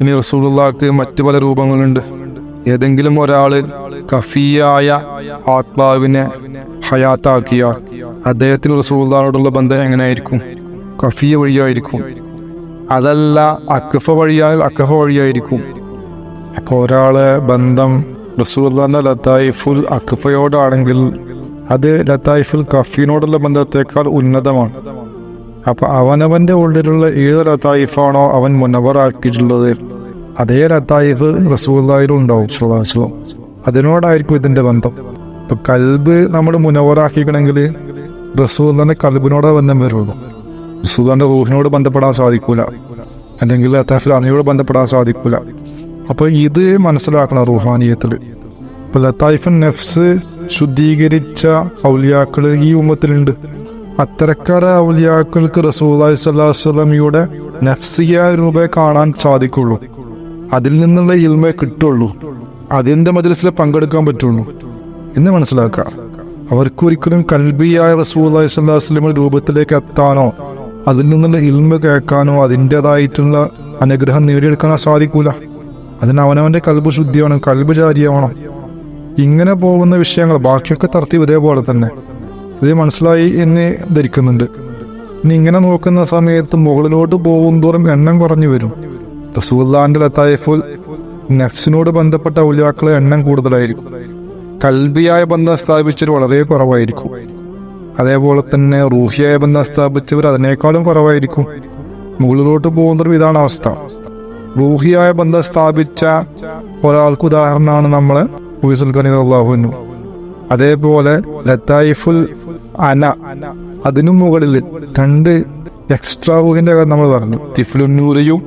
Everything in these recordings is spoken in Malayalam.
ഇനി റസൂലുള്ളാക്ക് മറ്റു പല രൂപങ്ങളുണ്ട്. ഏതെങ്കിലും ഒരാൾ കഫിയായ ആത്മാവിനെ ഹയാത്താക്കിയാൽ അദ്ദേഹത്തിന് റസൂലുള്ളാനോടുള്ള ബന്ധം എങ്ങനെയായിരിക്കും? കഫിയ വഴിയായിരിക്കും. അതല്ല അക്കഫ വഴിയാൽ അക്കഫ വഴിയായിരിക്കും. അപ്പോൾ ഒരാളെ ബന്ധം റസൂലുള്ളാന്റെ ലത്തായിഫുൽ അക്കഫയോടാണെങ്കിൽ അത് ലത്തായിഫുൽ കഫീനോടുള്ള ബന്ധത്തേക്കാൾ ഉന്നതമാണ്. അപ്പൊ അവനവന്റെ ഉള്ളിലുള്ള ഏത് ലത്തായിഫാണോ അവൻ മുനവറാക്കിയിട്ടുള്ളത്. അതേ ലത്തായിഫ് റസൂല്ലായിലും ഉണ്ടാവും സുഹാസ്ലം അതിനോടായിരിക്കും ഇതിന്റെ ബന്ധം. ഇപ്പൊ കൽബ് നമ്മൾ മുനവറാക്കിക്കണമെങ്കിൽ റസൂല്ലാന്റെ കൽബിനോടെ ബന്ധം വരുള്ളൂ. റസൂല്ലാന്റെ റൂഹിനോട് ബന്ധപ്പെടാൻ സാധിക്കൂല. അല്ലെങ്കിൽ അണിയോട് ബന്ധപ്പെടാൻ സാധിക്കൂല. അപ്പോൾ ഇത് മനസ്സിലാക്കണം റുഹാനിയത്തിൽ. ഇപ്പൊ ലത്തായിഫൻ നെഫ്സ് ശുദ്ധീകരിച്ച ഔലിയാക്കൾ ഈ ഉമ്മത്തിലുണ്ട്. അത്തരക്കാര ഔലിയാക്കൾക്ക് റസൂലി സ്വല്ലാസ്ലമിയുടെ നഫ്സിയ രൂപയെ കാണാൻ സാധിക്കുള്ളൂ. അതിൽ നിന്നുള്ള ഇൽമയെ കിട്ടുള്ളൂ. അതിന്റെ മജലിസിൽ പങ്കെടുക്കാൻ പറ്റുള്ളൂ. എന്ന് മനസ്സിലാക്കുക. അവർക്ക് ഒരിക്കലും കൽബിയായ റസൂലി സ്വല്ലാസ്ലമിയുടെ രൂപത്തിലേക്ക് എത്താനോ അതിൽ നിന്നുള്ള ഇൽമ കേൾക്കാനോ അതിന്റെതായിട്ടുള്ള അനുഗ്രഹം നേടിയെടുക്കാനോ സാധിക്കൂല. അതിന് അവനവന്റെ കൽബ് ശുദ്ധിയാണോ കൽബ് ജാരിയാവണം. ഇങ്ങനെ പോകുന്ന വിഷയങ്ങൾ ബാക്കിയൊക്കെ തർത്തി ഇതേപോലെ തന്നെ. ഇത് മനസ്സിലായി എന്ന് ധരിക്കുന്നുണ്ട്. ഇനി ഇങ്ങനെ നോക്കുന്ന സമയത്ത് മുകളിലോട്ട് പോകും തോറും എണ്ണം കുറഞ്ഞു വരും. റസൂല്ലാന്റെ ലത്തായിഫുൽ നഫ്സിനോട് ബന്ധപ്പെട്ട ഔലിയാക്കളെ എണ്ണം കൂടുതലായിരിക്കും. കൽബിയായ ബന്ധം സ്ഥാപിച്ചവർ വളരെ കുറവായിരിക്കും. അതേപോലെ തന്നെ റൂഹിയായ ബന്ധം സ്ഥാപിച്ചവർ അതിനേക്കാളും കുറവായിരിക്കും. മുകളിലോട്ട് പോകുന്നതും ഇതാണ് അവസ്ഥ. റൂഹിയായ ബന്ധം സ്ഥാപിച്ച ഒരാൾക്ക് ഉദാഹരണമാണ് നമ്മൾ ഉയസുൽ ഖനീർ അള്ളാഹുനു അതേപോലെ ലത്തായിഫുൽ അന. അതിനു മുകളിൽ രണ്ട് എക്സ്ട്രാ റൂഹിന്റെ കാര്യം നമ്മൾ പറഞ്ഞു. തിഫ്ലുന്നൂരയും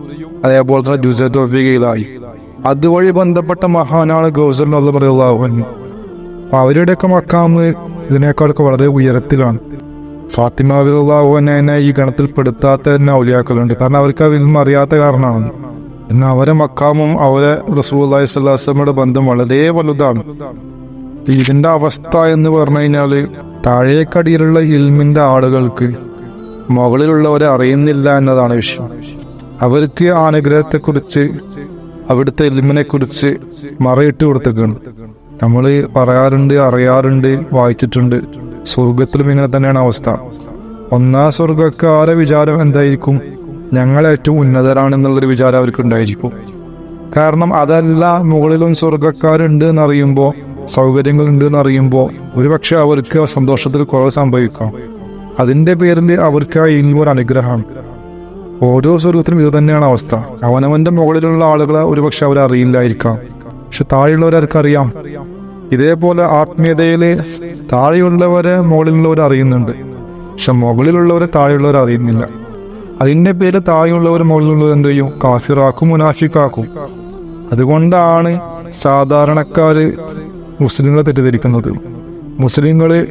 അതേപോലെ തന്നെ ജുസോഫികയിലായി അതുവഴി ബന്ധപ്പെട്ട മഹാനാണ് ഗൗസൽ അപ്പൊ അവരുടെയൊക്കെ മക്കാമ് ഇതിനേക്കാളൊക്കെ വളരെ ഉയരത്തിലാണ്. ഫാത്തിമ അബിറുല്ലാഹുവിനെ ഈ ഗണത്തിൽ പെടുത്താത്ത തന്നെ ഔലിയാക്കളുണ്ട്. കാരണം അവർക്ക് ആ വിൽമ അറിയാത്ത കാരണമാണ്. എന്നാൽ അവരെ മക്കാമും അവരെ റസൂല്ലാഹി സ്വല്ലാസ്ലമയുടെ ബന്ധം വളരെ വലുതാണ്. ഇതിന്റെ അവസ്ഥ എന്ന് പറഞ്ഞു കഴിഞ്ഞാൽ താഴേക്കടിയിലുള്ള ഹിൽമിന്റെ ആളുകൾക്ക് മുകളിലുള്ളവരെ അറിയുന്നില്ല എന്നതാണ് വിഷയം. അവർക്ക് ആ അനുഗ്രഹത്തെക്കുറിച്ച് അവിടുത്തെ ഇൽമിനെ കുറിച്ച് മറയിട്ട് കൊടുത്തേക്കാണ് നമ്മൾ പറയാറുണ്ട് അറിയാറുണ്ട് വായിച്ചിട്ടുണ്ട്. സ്വർഗത്തിലും ഇങ്ങനെ തന്നെയാണ് അവസ്ഥ. ഒന്നാം സ്വർഗക്കാരെ വിചാരം എന്തായിരിക്കും? ഞങ്ങൾ ഏറ്റവും ഉന്നതരാണെന്നുള്ളൊരു വിചാരം അവർക്ക് ഉണ്ടായിരിക്കും കാരണം അതല്ല മുകളിലും സ്വർഗക്കാരുണ്ട് എന്നറിയുമ്പോൾ സൗകര്യങ്ങളുണ്ട് എന്നറിയുമ്പോൾ ഒരുപക്ഷെ അവർക്ക് സന്തോഷത്തിൽ കുറവ് സംഭവിക്കാം. അതിന്റെ പേരിൽ അവർക്ക് ഇൽമ ഒരു അനുഗ്രഹമാണ് ഓരോ സ്വരൂപത്തിനും ഇത് തന്നെയാണ് അവസ്ഥ. അവനവന്റെ മുകളിലുള്ള ആളുകളെ ഒരുപക്ഷെ അവർ അറിയില്ലായിരിക്കാം. പക്ഷെ താഴെയുള്ളവർക്ക് അറിയാം ഇതേപോലെ ആത്മീയതയിൽ താഴെയുള്ളവരെ മുകളിലുള്ളവർ അറിയുന്നുണ്ട്. പക്ഷെ മുകളിലുള്ളവരെ താഴെയുള്ളവർ അറിയുന്നില്ല. അതിന്റെ പേര് താഴെയുള്ളവർ മുകളിലുള്ളവർ എന്ത് ചെയ്യും? കാഫിറാക്കും മുനാഫിക്കാക്കും. അതുകൊണ്ടാണ് സാധാരണക്കാര് മുസ്ലിങ്ങളെ തെറ്റിദ്ധരിക്കുന്നത്. മുസ്ലിങ്ങൾ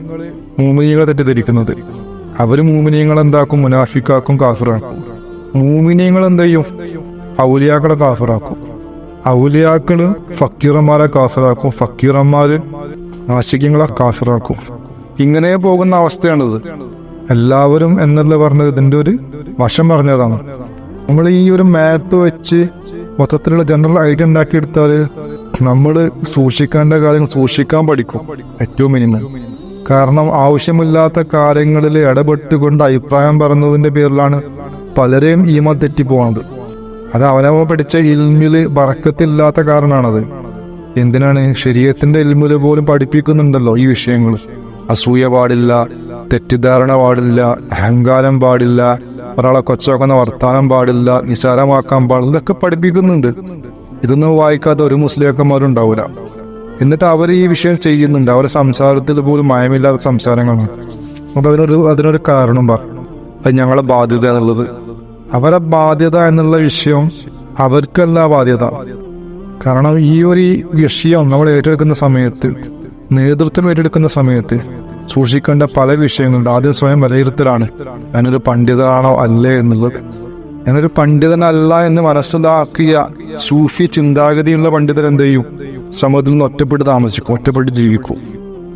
മൂമിനികളെ തെറ്റിദ്ധരിക്കുന്നത്. അവർ മൂമിനിയങ്ങൾ എന്താക്കും? മുനാഫിക്കാക്കും കാഫിറാക്കും. മൂമിനിയങ്ങൾ എന്ത് ചെയ്യും? ഔലിയാക്കളെ കാഫിറാക്കും. ഔലിയാക്കൾ ഫക്കീറന്മാരെ കാഫിറാക്കും. ഫക്കീറന്മാര് നാശികങ്ങളെ കാഫിറാക്കും. ഇങ്ങനെ പോകുന്ന അവസ്ഥയാണിത്. എല്ലാവരും എന്നല്ല പറഞ്ഞത്? ഇതിന്റെ ഒരു വശം പറഞ്ഞതാണ്. നമ്മൾ ഈ ഒരു മാപ്പ് വെച്ച് മൊത്തത്തിലുള്ള ജനറൽ ഐഡിയ ഉണ്ടാക്കിയെടുത്താൽ നമ്മൾ സൂക്ഷിക്കേണ്ട കാര്യങ്ങൾ സൂക്ഷിക്കാൻ പഠിക്കും. ഏറ്റവും മിനിമം. കാരണം ആവശ്യമില്ലാത്ത കാര്യങ്ങളിൽ ഇടപെട്ടുകൊണ്ട് അഭിപ്രായം പറഞ്ഞതിന്റെ പേരിലാണ് പലരെയും ഈമ തെറ്റിപ്പോണത്. അത് അവനവ പഠിച്ച ഇൽമിൽ വറക്കത്തില്ലാത്ത കാരണമാണത് എന്തിനാണ് ശരീരത്തിന്റെ ഇൽമിൽ പോലും പഠിപ്പിക്കുന്നുണ്ടല്ലോ ഈ വിഷയങ്ങൾ? അസൂയ പാടില്ല തെറ്റിദ്ധാരണ പാടില്ല അഹങ്കാരം പാടില്ല ഒരാളെ കൊച്ചോക്കുന്ന വർത്താനം പാടില്ല നിസാരമാക്കാൻ പാടില്ല ഇതൊക്കെ പഠിപ്പിക്കുന്നുണ്ട്. ഇതൊന്നും വായിക്കാത്ത ഒരു മുസ്ലിയാക്കന്മാരുണ്ടാവില്ല എന്നിട്ട് അവർ ഈ വിഷയം ചെയ്യുന്നുണ്ട്. അവരുടെ സംസാരത്തിൽ പോലും മയമില്ലാത്ത സംസാരങ്ങളാണ്. നമുക്ക് അതിനൊരു അതിനൊരു കാരണം പറഞ്ഞു അത് ഞങ്ങളെ ബാധ്യത എന്നുള്ളത്. അവരെ ബാധ്യത എന്നുള്ള വിഷയം അവർക്കല്ല ബാധ്യത. കാരണം ഈ ഒരു വിഷയം നമ്മൾ ഏറ്റെടുക്കുന്ന സമയത്ത് നേതൃത്വം ഏറ്റെടുക്കുന്ന സമയത്ത് സൂക്ഷിക്കേണ്ട പല വിഷയങ്ങളുണ്ട്. ആദ്യം സ്വയം വിലയിരുത്തലാണ്. ഞാനൊരു പണ്ഡിതനാണോ അല്ലേ എന്നുള്ളത്. ഞാനൊരു പണ്ഡിതനല്ല എന്ന് മനസ്സിലാക്കിയ സൂഫി ചിന്താഗതിയുള്ള പണ്ഡിതൻ എന്ത് ചെയ്യും? സമൂഹത്തിൽ നിന്ന് ഒറ്റപ്പെട്ട് താമസിക്കും ഒറ്റപ്പെട്ട് ജീവിക്കും.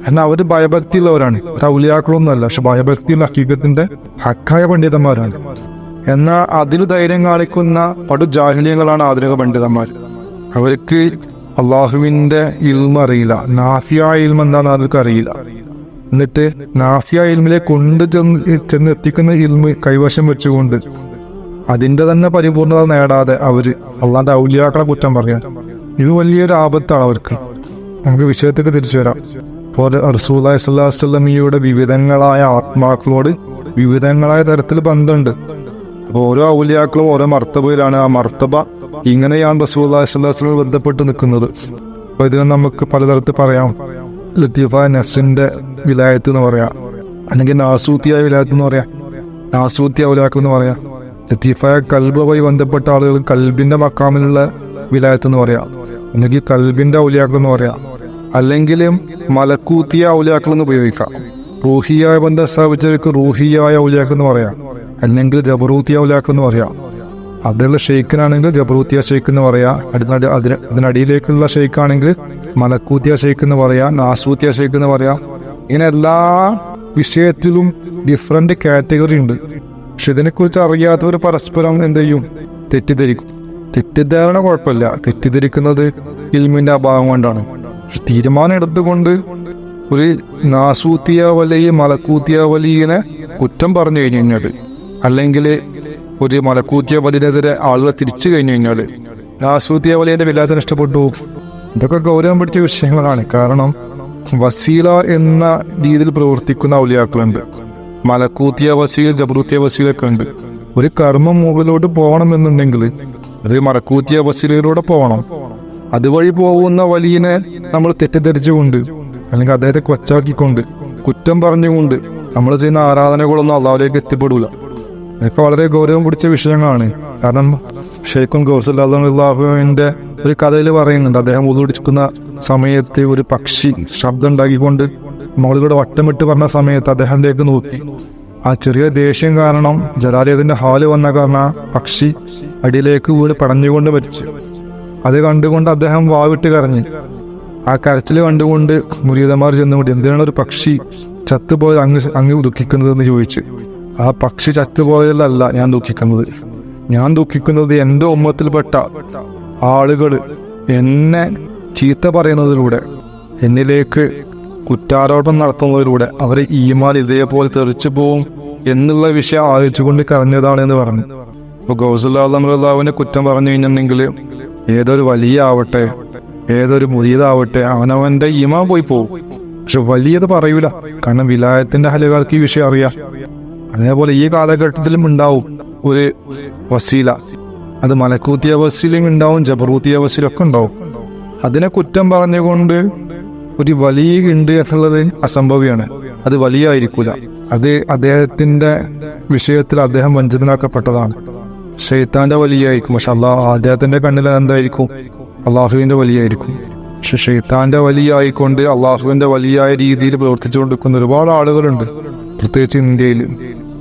എന്നാൽ അവർ ഭയഭക്തിയുള്ളവരാണ്. ഔലിയാക്കളൊന്നുമല്ല പക്ഷെ ഭയഭക്തിയുള്ള ഹക്കീകത്തിന്റെ ഹക്കായ പണ്ഡിതന്മാരാണ്. എന്നാൽ അതിൽ ധൈര്യം കാണിക്കുന്ന പടു ജാഹിലിയങ്ങളാണ് ആധുനിക പണ്ഡിതന്മാർ. അവർക്ക് അള്ളാഹുവിന്റെ ഇൽമ അറിയില്ല. നാഫിയ ഇൽമ എന്താണെന്ന് അവർക്ക് അറിയില്ല. എന്നിട്ട് നാഫിയ ഇൽമിലെ കൊണ്ട് ചെന്ന് ചെന്ന് എത്തിക്കുന്ന ഇൽമ കൈവശം വെച്ചുകൊണ്ട് അതിന്റെ തന്നെ പരിപൂർണത നേടാതെ അവർ അള്ളാന്റെ ഔലിയാക്കളെ കുറ്റം പറയാൻ. ഇത് വലിയൊരു ആപത്താണ് അവർക്ക്. നമുക്ക് വിഷയത്തേക്ക് തിരിച്ചു വരാം. പോലെ റസൂല്ലായി സ്വല്ലാസ്ലമിയുടെ വിവിധങ്ങളായ ആത്മാക്കളോട് വിവിധങ്ങളായ തരത്തിൽ ബന്ധമുണ്ട്. അപ്പോൾ ഓരോ ഔലിയാക്കളും ഓരോ മർത്തബയിലാണ് ആ മർത്തബ ഇങ്ങനെയാണ് റസൂല്ലായി സ്വല്ലാസ്ലമി ബന്ധപ്പെട്ട് നിൽക്കുന്നത്. അപ്പോൾ ഇതിനെ നമുക്ക് പലതരത്തിൽ പറയാം. ലത്തീഫ നഫ്സിന്റെ വിലായത്ത് എന്ന് പറയാം. അല്ലെങ്കിൽ നാസൂത്തിയായ വിലായത്ത് എന്ന് പറയാം. നാസൂത്തി ഔലിയാക്കൾ എന്ന് പറയാം. ലത്തീഫായ കൽബുമായി ബന്ധപ്പെട്ട ആളുകൾ കൽബിന്റെ മക്കാമിലുള്ള വിലായത്ത് എന്ന് പറയാം. അല്ലെങ്കിൽ കൽബിന്റെ ഔലിയാക്കൾ എന്ന് പറയാം. അല്ലെങ്കിൽ മലക്കൂത്തിയ ഔലിയാക്കൾ എന്ന് ഉപയോഗിക്കാം. റൂഹിയായ ബന്ധം സ്ഥാപിച്ചവർക്ക് റൂഹിയായ ഔലിയാക്കൾ എന്ന് പറയാം. അല്ലെങ്കിൽ ജബറൂത്തിയ ഔലിയാക്കൾ എന്ന് പറയാം. അതിലുള്ള ഷെയ്ഖിനാണെങ്കിൽ ജബറൂത്തിയ ഷെയ്ഖ് എന്ന് പറയാം. അതിനടി അതിന് അതിനടിയിലേക്കുള്ള ഷെയ്ഖാണെങ്കിൽ മലക്കൂത്തിയ ഷെയ്ഖ് എന്ന് പറയാം. നാസൂത്തിയ ഷെയ്ഖ് എന്ന് പറയാം. ഇങ്ങനെ എല്ലാ വിഷയത്തിലും ഡിഫറെന്റ് കാറ്റഗറി ഉണ്ട്. പക്ഷെ ഇതിനെക്കുറിച്ച് അറിയാത്തവർ പരസ്പരം എന്ത് ചെയ്യും? തെറ്റിദ്ധരിക്കും. തെറ്റിദ്ധാരണ കുഴപ്പമില്ല. തെറ്റിദ്ധരിക്കുന്നത് ഇൽമിന്റെ അഭാവം കൊണ്ടാണ്. തീരുമാനം എടുത്തുകൊണ്ട് ഒരു നാസൂത്തിയ വലിയ മലക്കൂത്തിയ വലിയനെ കുറ്റം പറഞ്ഞു കഴിഞ്ഞു കഴിഞ്ഞാൽ അല്ലെങ്കിൽ ഒരു മലക്കൂത്തിയ വലിനെതിരെ ആളുകളെ തിരിച്ചു കഴിഞ്ഞു കഴിഞ്ഞാൽ നാസൂത്തിയ വലിയന്റെ വിലാസത്തിന് ഇഷ്ടപ്പെട്ടു ഇതൊക്കെ ഗൗരവം പിടിച്ച വിഷയങ്ങളാണ്. കാരണം വസീല എന്ന രീതിയിൽ പ്രവർത്തിക്കുന്ന ഔലിയാക്കളുണ്ട്. മലക്കൂത്തിയ വസീൽ ജബറൂത്തിയ വസീലൊക്കെ ഉണ്ട് ഒരു കർമ്മം മുകളിലോട്ട് പോകണമെന്നുണ്ടെങ്കിൽ അത് മലക്കൂത്തിയ വസീലയിലൂടെ പോകണം. അതുവഴി പോകുന്ന വലിയനെ നമ്മൾ തെറ്റിദ്ധരിച്ചുകൊണ്ട് അല്ലെങ്കിൽ അദ്ദേഹത്തെ കൊച്ചാക്കിക്കൊണ്ട് കുറ്റം പറഞ്ഞുകൊണ്ട് നമ്മൾ ചെയ്യുന്ന ആരാധനകളൊന്നും അള്ളാഹുലേക്ക് എത്തിപ്പെടില്ല ഇതൊക്കെ വളരെ ഗൗരവം പിടിച്ച വിഷയങ്ങളാണ്. കാരണം ഷെയ്ഖുൻ ഗൗസല്ലാഹുവിന്റെ ഒരു കഥയിൽ പറയുന്നുണ്ട് അദ്ദേഹം ഉതുടിക്കുന്ന സമയത്ത് ഒരു പക്ഷി ശബ്ദം ഉണ്ടാക്കിക്കൊണ്ട് മോളിലൂടെ വട്ടമിട്ട് പറഞ്ഞ സമയത്ത് അദ്ദേഹത്തിലേക്ക് നോക്കി ആ ചെറിയ ദേഷ്യം കാരണം ജലാലയത്തിന്റെ ഹാൽ വന്ന കാരണം പക്ഷി അടിയിലേക്ക് വീണ് പടഞ്ഞുകൊണ്ട് മരിച്ചു. അത് കണ്ടുകൊണ്ട് അദ്ദേഹം വാവിട്ട് കരഞ്ഞു. ആ കരച്ചിൽ കണ്ടുകൊണ്ട് മുരീതന്മാർ ചെന്നുകൊണ്ട് എന്തിനാണ് ഒരു പക്ഷി ചത്തുപോയത് അങ്ങ് അങ്ങ് ദുഃഖിക്കുന്നതെന്ന് ചോദിച്ചു. ആ പക്ഷി ചത്തുപോയതല്ല ഞാൻ ദുഃഖിക്കുന്നത്. ഞാൻ ദുഃഖിക്കുന്നത് എന്റെ ഉമ്മത്തിൽപ്പെട്ട ആളുകൾ എന്നെ ചീത്ത പറയുന്നതിലൂടെ. എന്നിലേക്ക് കുറ്റാരോപണം നടത്തുന്നതിലൂടെ അവരെ ഈമാൻ ഇതേപോലെ തെറിച്ചു പോവും എന്നുള്ള വിഷയം ആലോചിച്ചുകൊണ്ട് കരഞ്ഞതാണ് എന്ന് പറഞ്ഞു. ഇപ്പോൾ ഗൗസുല്ലാവിനെ കുറ്റം പറഞ്ഞു കഴിഞ്ഞിട്ടുണ്ടെങ്കിൽ ഏതൊരു വലിയ ആവട്ടെ ഏതൊരു മുരീതാവട്ടെ അവനവന്റെ ഈമാൻ പോയി പോകും പക്ഷെ വലിയത് പറയൂല. കാരണം വിലായത്തിന്റെ ഹലുകാർക്ക് ഈ വിഷയം അറിയാം. അതേപോലെ ഈ കാലഘട്ടത്തിലും ഉണ്ടാവും ഒരു വസീല. അത് മലക്കൂത്തിയ വസീലും ഉണ്ടാവും ജബറൂത്തിയ വസീലൊക്കെ ഉണ്ടാവും. അതിനെ കുറ്റം പറഞ്ഞുകൊണ്ട് ഒരു വലിയ ഉണ്ട് എന്നുള്ളത് അസംഭവ്യമാണ് അത് വലിയ ആയിരിക്കൂല അത് അദ്ദേഹത്തിന്റെ വിഷയത്തിൽ അദ്ദേഹം വഞ്ചിതനാക്കപ്പെട്ടതാണ്. ഷെയ്ത്താന്റെ വലിയായിരിക്കും. പക്ഷെ അള്ളാഹ് അദ്ദേഹത്തിന്റെ കണ്ണിൽ എന്തായിരിക്കും അള്ളാഹുവിന്റെ വലിയായിരിക്കും. പക്ഷെ ഷെയ്ത്താന്റെ വലിയായിക്കൊണ്ട് അള്ളാഹുവിന്റെ വലിയായ രീതിയിൽ പ്രവർത്തിച്ചുകൊണ്ടിരിക്കുന്ന ഒരുപാട് ആളുകളുണ്ട്. പ്രത്യേകിച്ച് ഇന്ത്യയിൽ.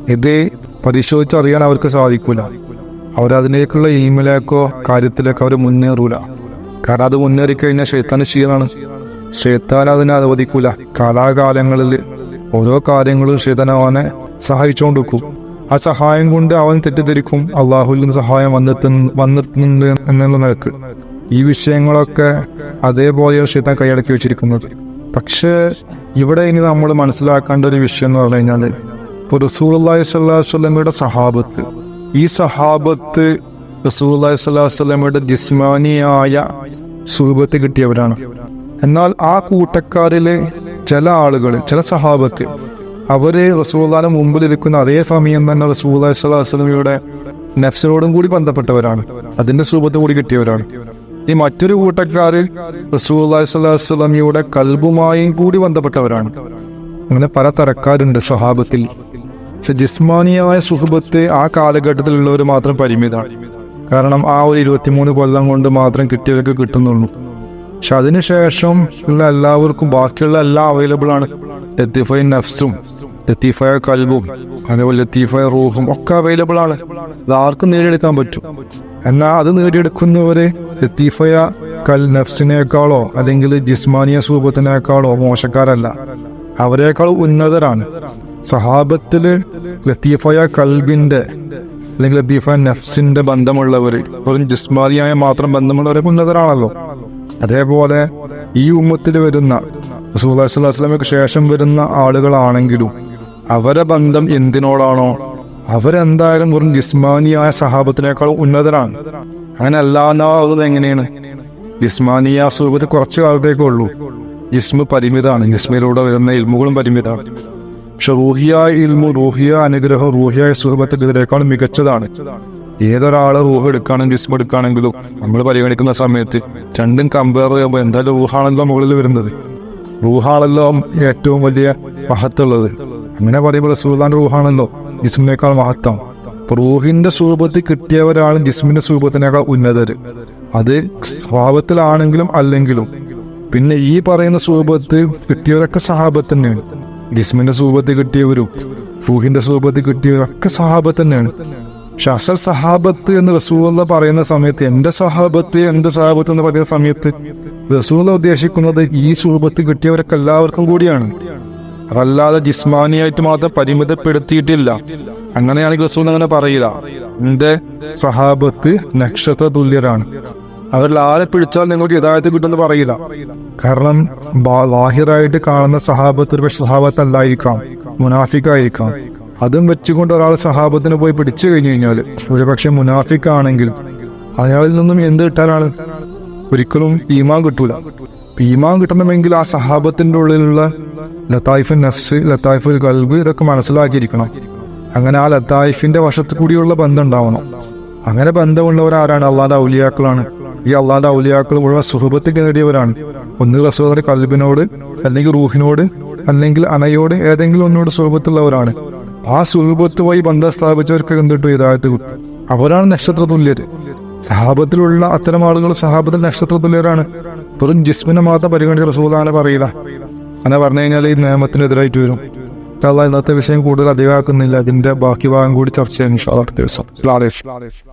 ഇത് പരിശോധിച്ചറിയാൻ അവർക്ക് സാധിക്കൂല. അവരതിലേക്കുള്ള ഇമെയിലേക്കോ കാര്യത്തിലേക്കോ അവർ മുന്നേറൂല. കാരണം അത് മുന്നേറി കഴിഞ്ഞാൽ ഷെയ്ത്താന് ക്ഷീണാണ് ഷെയ്ത്താൻ അതിനെ അനുവദിക്കൂല. കാലാകാലങ്ങളിൽ ഓരോ കാര്യങ്ങളും ഷെയ്ത്താൻ അവനെ സഹായിച്ചുകൊണ്ടിരിക്കും ആ സഹായം കൊണ്ട് അവൻ തെറ്റിദ്ധരിക്കും. അള്ളാഹുവിൽ സഹായം വന്നെത്തുന്നു വന്നെത്തുന്നുണ്ട് എന്നുള്ള നിലയ്ക്ക്. ഈ വിഷയങ്ങളൊക്കെ അതേപോലെ ഷെയ്ത്താൻ കൈയടക്കി വെച്ചിരിക്കുന്നത്. പക്ഷേ ഇവിടെ ഇനി നമ്മൾ മനസ്സിലാക്കേണ്ട ഒരു വിഷയം എന്ന് പറഞ്ഞു കഴിഞ്ഞാൽ ഇപ്പോൾ റസൂലി സഹാബത്ത്. ഈ സഹാബത്ത് റസൂലി സ്വല്ലാസ്വല്ലമയുടെ ജിസ്മാനിയായ സുഹൃത്ത് കിട്ടിയവരാണ്. എന്നാൽ ആ കൂട്ടക്കാരിലെ ചില ആളുകൾ ചില സഹാബത്ത് അവർ റസൂള്ളാന്റെ മുമ്പിലിരിക്കുന്ന അതേ സമയം തന്നെ റസൂല്ലാ സ്വലാസ്ലമിയുടെ നെഫ്സിനോടും കൂടി ബന്ധപ്പെട്ടവരാണ്. അതിന്റെ സ്വരൂപത്തിൽ കൂടി കിട്ടിയവരാണ്. ഈ മറ്റൊരു കൂട്ടക്കാർ റസൂല്ലാ സ്വലാസ്ലമിയുടെ കൽബുമായും കൂടി ബന്ധപ്പെട്ടവരാണ്. അങ്ങനെ പല തരക്കാരുണ്ട് സ്വഹാബത്തിൽ പക്ഷെ ജിസ്മാനിയായ സുഹൃബത്ത് ആ കാലഘട്ടത്തിലുള്ളവർ മാത്രം പരിമിതമാണ്. കാരണം ആ ഒരു ഇരുപത്തിമൂന്ന് കൊല്ലം കൊണ്ട് മാത്രം കിട്ടിയവർക്ക് കിട്ടുന്നുള്ളൂ. പക്ഷെ അതിനുശേഷം ഉള്ള എല്ലാവർക്കും ബാക്കിയുള്ള എല്ലാം അവൈലബിൾ ആണ്. ലത്തീഫൈ നഫ്സും ലത്തീഫായ കൽബും അതേപോലെ ലത്തീഫായ റൂഹും ഒക്കെ അവൈലബിൾ ആണ്. അത് ആർക്കും നേടിയെടുക്കാൻ പറ്റും. എന്നാൽ അത് നേടിയെടുക്കുന്നവര് ലത്തീഫയ കൽ നഫ്സിനേക്കാളോ അല്ലെങ്കിൽ ജിസ്മാനിയ സ്വരൂപത്തിനേക്കാളോ മോശക്കാരല്ല. അവരെക്കാൾ ഉന്നതരാണ്. സഹാബത്തിൽ ലത്തീഫയ കൽബിന്റെ അല്ലെങ്കിൽ ലത്തീഫ നഫ്സിന്റെ ബന്ധമുള്ളവർ വെറും ജിസ്മാനിയായ മാത്രം ബന്ധമുള്ളവരെ ഉന്നതരാണല്ലോ. അതേപോലെ ഈ ഉമ്മത്തിൽ വരുന്ന റസൂല്ലാസ്ലാമയ്ക്ക് ശേഷം വരുന്ന ആളുകളാണെങ്കിലും അവരെ ബന്ധം എന്തിനോടാണോ അവരെന്തായാലും വെറും ജിസ്മാനിയായ സഹാബത്തിനേക്കാൾ ഉന്നതരാണ്. അങ്ങനെ അല്ലാതാവുന്നത് എങ്ങനെയാണ്? ജിസ്മാനിയ സുഹൃത്ത് കുറച്ചു കാലത്തേക്കേ ഉള്ളൂ. ജിസ്മ് പരിമിതമാണ്. ജിസ്മിലൂടെ വരുന്ന ഇൽമുകളും പരിമിതമാണ്. പക്ഷെ റൂഹിയ ഇൽമു റൂഹിയ അനുഗ്രഹം റൂഹിയായ സുഹബത്ത് ഇതിനേക്കാളും മികച്ചതാണ്. ഏതൊരാളെ റൂഹ് എടുക്കാണെങ്കിലും ജിസ്മ എടുക്കുകയാണെങ്കിലും നമ്മൾ പരിഗണിക്കുന്ന സമയത്ത് രണ്ടും കമ്പയർ ചെയ്യുമ്പോൾ എന്തായാലും റൂഹാണല്ലോ മുകളിൽ വരുന്നത്. റൂഹാണല്ലോ ഏറ്റവും വലിയ മഹത്തുള്ളത്. അങ്ങനെ പറയുമ്പോൾ റസൂലാന്റെ റൂഹാണല്ലോ ജിസ്മിനേക്കാൾ മഹത്വം. റൂഹിന്റെ സ്വരൂപത്തിൽ കിട്ടിയവരാണ് ജിസ്മിന്റെ സ്വരൂപത്തിനേക്കാൾ ഉന്നതർ. അത് സ്വഭാവത്തിലാണെങ്കിലും അല്ലെങ്കിലും. പിന്നെ ഈ പറയുന്ന സ്വരൂപത്ത് കിട്ടിയവരൊക്കെ സഹാബത്ത് തന്നെയാണ്. ജിസ്മിന്റെ സ്വരൂപത്തിൽ കിട്ടിയവരും റൂഹിന്റെ സ്വരൂപത്തിൽ കിട്ടിയവരൊക്കെ സഹാബത്ത് തന്നെയാണ്. പക്ഷെ സഹാബത്ത് എന്ന് റസൂല പറയുന്ന സമയത്ത് എന്റെ സഹാബത്ത് എന്റെ സഹാബത്ത് എന്ന് പറയുന്ന സമയത്ത് റസൂല ഉദ്ദേശിക്കുന്നത് ഈ സുഹൃത്ത് കിട്ടിയവരൊക്കെ എല്ലാവർക്കും കൂടിയാണ്. അതല്ലാതെ ജിസ്മാനിയായിട്ട് മാത്രം പരിമിതപ്പെടുത്തിയിട്ടില്ല. അങ്ങനെയാണെങ്കിൽ റസൂൽ അങ്ങനെ പറയില്ല. എന്റെ സഹാബത്ത് നക്ഷത്ര തുല്യരാണ്. അവരിൽ ആരെ പിടിച്ചാൽ നിങ്ങൾക്ക് യഥാർത്ഥ കിട്ടുമെന്ന് പറയില്ല. കാരണം ബാഹിറായിട്ട് കാണുന്ന സഹാബത്ത് ഒരു സഹാബത്ത് അല്ലായിരിക്കാം മുനാഫിക്കായിരിക്കാം. അതും വെച്ചുകൊണ്ട് ഒരാൾ സഹാബത്തിനെ പോയി പിടിച്ചു കഴിഞ്ഞു കഴിഞ്ഞാൽ ഒരുപക്ഷെ മുനാഫിക്കാണെങ്കിൽ അയാളിൽ നിന്നും എന്ത് കിട്ടാനാണ്? ഒരിക്കലും ഈമാൻ കിട്ടൂല. ഈമാൻ കിട്ടണമെങ്കിൽ ആ സഹാബത്തിന്റെ ഉള്ളിലുള്ള ലത്തായിഫ് നഫ്സ് ലത്തായിഫുൽ കൽബ് ഇതൊക്കെ മനസ്സിലാക്കിയിരിക്കണം. അങ്ങനെ ആ ലത്തായിഫിന്റെ വശത്ത് കൂടിയുള്ള ബന്ധം ഉണ്ടാവണം അങ്ങനെ ബന്ധമുള്ളവർ ആരാണ്? അള്ളാന്റെ ഔലിയാക്കളാണ്. ഈ അള്ളാന്റെ ഔലിയാക്കൾ മുഴുവൻ സുഹൃബത്തിൽ നേടിയവരാണ്. ഒന്ന് റസോദർ കൽബിനോട് അല്ലെങ്കിൽ റൂഹിനോട് അല്ലെങ്കിൽ അനയോട് ഏതെങ്കിലും ഒന്നോട് സുഹൃബത്തുള്ളവരാണ് ആ സുഹൃബത്ത് വഴി ബന്ധം സ്ഥാപിച്ചവർക്ക് എന്തിട്ടു ഇതായത് അവരാണ് നക്ഷത്ര തുല്യര് സഹാബത്തിലുള്ള അത്തരം ആളുകൾ സഹാബത്തിൽ നക്ഷത്ര തുല്യരാണ് വെറും ജിസ്മിനെ മാത്രം പരിഗണിച്ച് റസൂദാനെ പറയില്ല. അങ്ങനെ പറഞ്ഞു കഴിഞ്ഞാൽ ഈ നിയമത്തിനെതിരായിട്ട് വരും. ഇന്നത്തെ വിഷയം കൂടുതൽ അധികമാക്കുന്നില്ല അതിന്റെ ബാക്കി ഭാഗം കൂടി ചർച്ച ചെയ്യാൻ അടുത്ത ദിവസം.